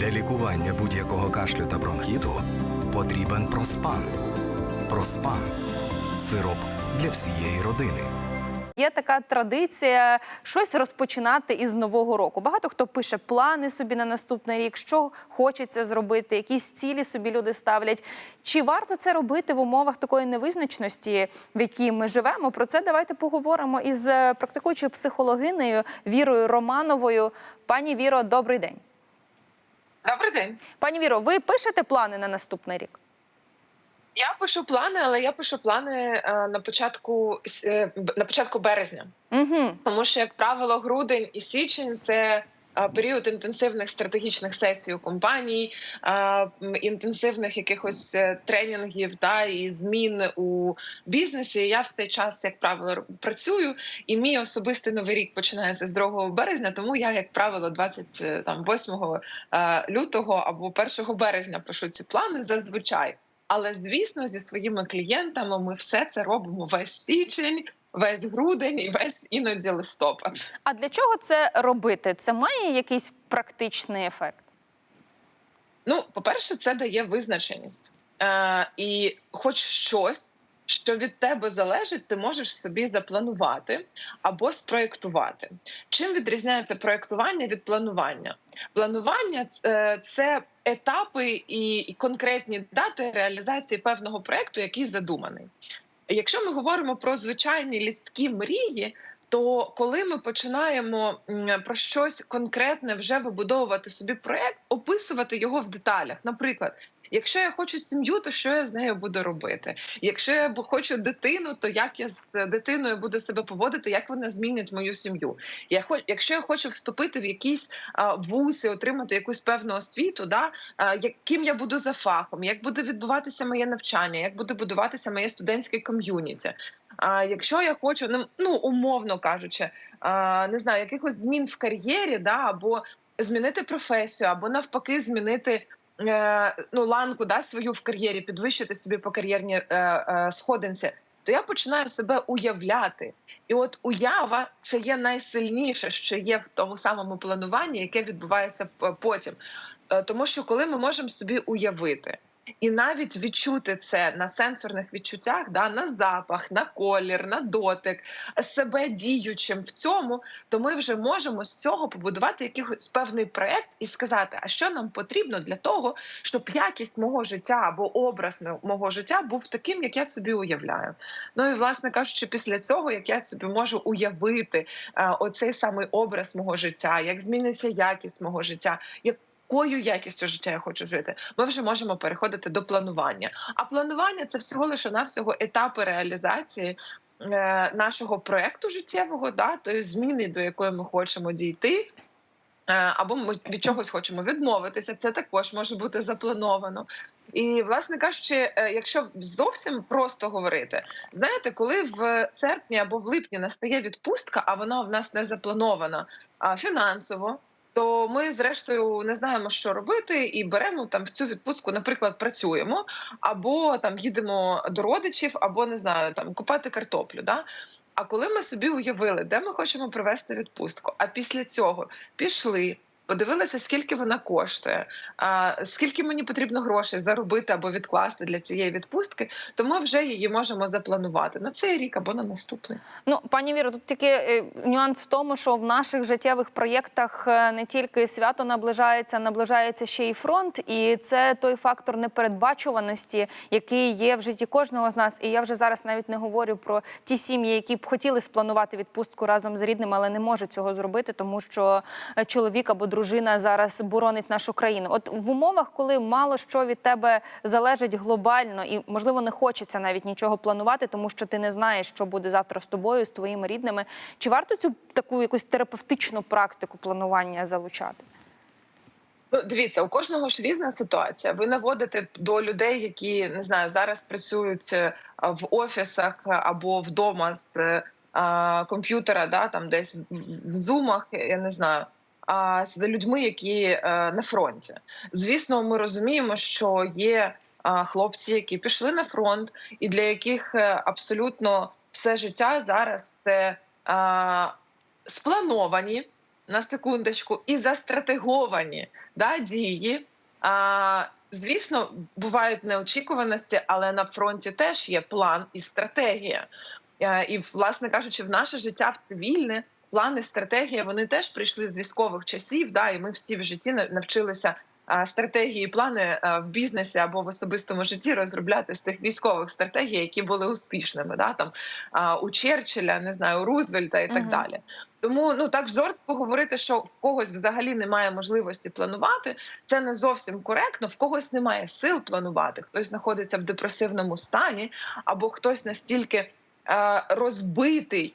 Для лікування будь-якого кашлю та бронхіту потрібен проспан. Проспан сироп для всієї родини. Є така традиція щось розпочинати із нового року. Багато хто пише плани собі на наступний рік, що хочеться зробити, якісь цілі собі люди ставлять. Чи варто це робити в умовах такої невизначеності, в якій ми живемо? Про це давайте поговоримо із е, практикуючою психологинею Вірою Романовою. Пані Віро, добрий день. Добрий день. Пані Віро, ви пишете плани на наступний рік? Я пишу плани, але я пишу плани е, на початку е, на початку березня, Угу. тому що, як правило, грудень і січень це. Е, Період інтенсивних стратегічних сесій у компаній, е, інтенсивних якихось е, тренінгів та і змін у бізнесі. Я в цей час, як правило, працюю, і мій особистий новий рік починається з 2 березня. Тому я, як правило, 28 е, лютого або 1 березня пишу ці плани зазвичай. Але звісно, зі своїми клієнтами ми все це робимо весь січень, весь грудень і весь іноді листопад. А для чого це робити? Це має якийсь практичний ефект? Ну, по-перше, це дає визначеність. Е, і хоч щось, що від тебе залежить, ти можеш собі запланувати або спроєктувати. Чим відрізняється проєктування від планування? Планування е, це етапи і, і конкретні дати реалізації певного проєкту, який задуманий. Якщо ми говоримо про звичайні людські мрії, то коли ми починаємо про щось конкретне вже вибудовувати собі проект, описувати його в деталях. Наприклад, якщо я хочу сім'ю, то що я з нею буду робити? Якщо я хочу дитину, то як я з дитиною буду себе поводити, як вона змінить мою сім'ю? Я хоч, якщо я хочу вступити в якісь а, вузи, отримати якусь певну освіту, да яким я буду за фахом, як буде відбуватися моє навчання, як буде будуватися моє студентське ком'юніті. А якщо я хочу, ну, ну умовно кажучи, не знаю, якихось змін в кар'єрі, да, або змінити професію, або навпаки, змінити е, ну, ланку да, свою в кар'єрі, підвищити собі по кар'єрній е, е, сходинці, то я починаю себе уявляти. І от уява це є найсильніше, що є в тому самому плануванні, яке відбувається потім. Е, Тому що коли ми можемо собі уявити. І навіть відчути це на сенсорних відчуттях, да, на запах, на колір, на дотик, себе діючим в цьому, то ми вже можемо з цього побудувати якийсь певний проект і сказати, а що нам потрібно для того, щоб якість мого життя або образ мого життя був таким, як я собі уявляю. Ну і власне кажучи, після цього, як я собі можу уявити е, оцей самий образ мого життя, як зміниться якість мого життя, як якою якістю життя я хочу жити, ми вже можемо переходити до планування. А планування це всього лише навсього етапи реалізації е, нашого проекту життєвого, да, тої зміни, до якої ми хочемо дійти. Е, Або ми від чогось хочемо відмовитися, це також може бути заплановано. І, власне кажучи, е, якщо зовсім просто говорити, знаєте, коли в серпні або в липні настає відпустка, а вона в нас не запланована фінансово, то ми, зрештою, не знаємо, що робити, і беремо там в цю відпустку, наприклад, працюємо, або там їдемо до родичів, або не знаю, там купати картоплю. Да? А коли ми собі уявили, де ми хочемо провести відпустку, а після цього пішли. Подивилися, скільки вона коштує, а скільки мені потрібно грошей заробити або відкласти для цієї відпустки, то ми вже її можемо запланувати на цей рік або на наступний. Ну, пані Віро, тут тільки е, нюанс в тому, що в наших життєвих проєктах е, не тільки свято наближається, наближається ще й фронт, і це той фактор непередбачуваності, який є в житті кожного з нас. І я вже зараз навіть не говорю про ті сім'ї, які б хотіли спланувати відпустку разом з рідними, але не можуть цього зробити, тому що е, чоловік або дружина зараз боронить нашу країну. От в умовах, коли мало що від тебе залежить глобально, і можливо не хочеться навіть нічого планувати, тому що ти не знаєш, що буде завтра з тобою, з твоїми рідними. Чи варто цю таку якусь терапевтичну практику планування залучати? Ну, дивіться, у кожного ж різна ситуація. Ви наводите до людей, які не знаю, зараз працюють е, в офісах або вдома з е, комп'ютера, да там десь в зумах, я не знаю. А з людьми, які е, на фронті, звісно, ми розуміємо, що є хлопці, які пішли на фронт, і для яких е, абсолютно все життя зараз це сплановані на секундочку і застратеговані да, дії. А, звісно, бувають неочікуваності, але на фронті теж є план і стратегія. Е, І, власне кажучи, в наше життя в цивільне плани, стратегія вони теж прийшли з військових часів. Да, і ми всі в житті на- навчилися а, стратегії, плани е, в бізнесі або в особистому житті розробляти з тих військових стратегій, які були успішними. Да, там у Черчилля, не знаю, у Рузвельта і так Мгм. далі. Тому ну так жорстко говорити, що в когось взагалі немає можливості планувати. Це не зовсім коректно. В когось немає сил планувати. Хтось знаходиться в депресивному стані, або хтось настільки е, розбитий.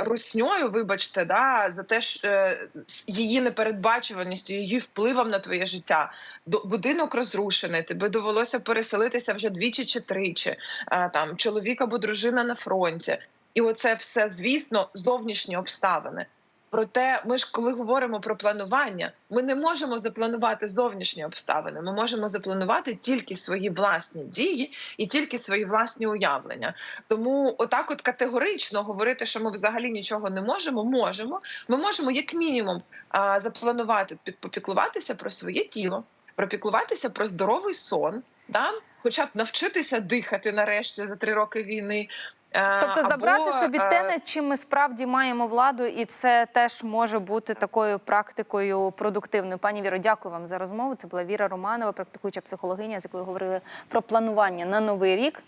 Русньою, вибачте, да, за те, що е, її непередбачуваністю, її впливом на твоє життя. Будинок розрушений, тебе довелося переселитися вже двічі чи тричі. Там чоловік або дружина на фронті, і оце все, звісно, зовнішні обставини. Проте, ми ж коли говоримо про планування, ми не можемо запланувати зовнішні обставини. Ми можемо запланувати тільки свої власні дії і тільки свої власні уявлення. Тому, отак, от категорично говорити, що ми взагалі нічого не можемо, можемо. Ми можемо, як мінімум, запланувати під- попіклуватися про своє тіло, пропіклуватися про здоровий сон, да? хоча б навчитися дихати нарешті за три роки війни. Е, Тобто або, забрати собі е, те, над чим ми справді маємо владу, і це теж може бути такою практикою продуктивною. Пані Віро, дякую вам за розмову. Це була Віра Романова, практикуюча психологиня, з якою говорили про планування на новий рік.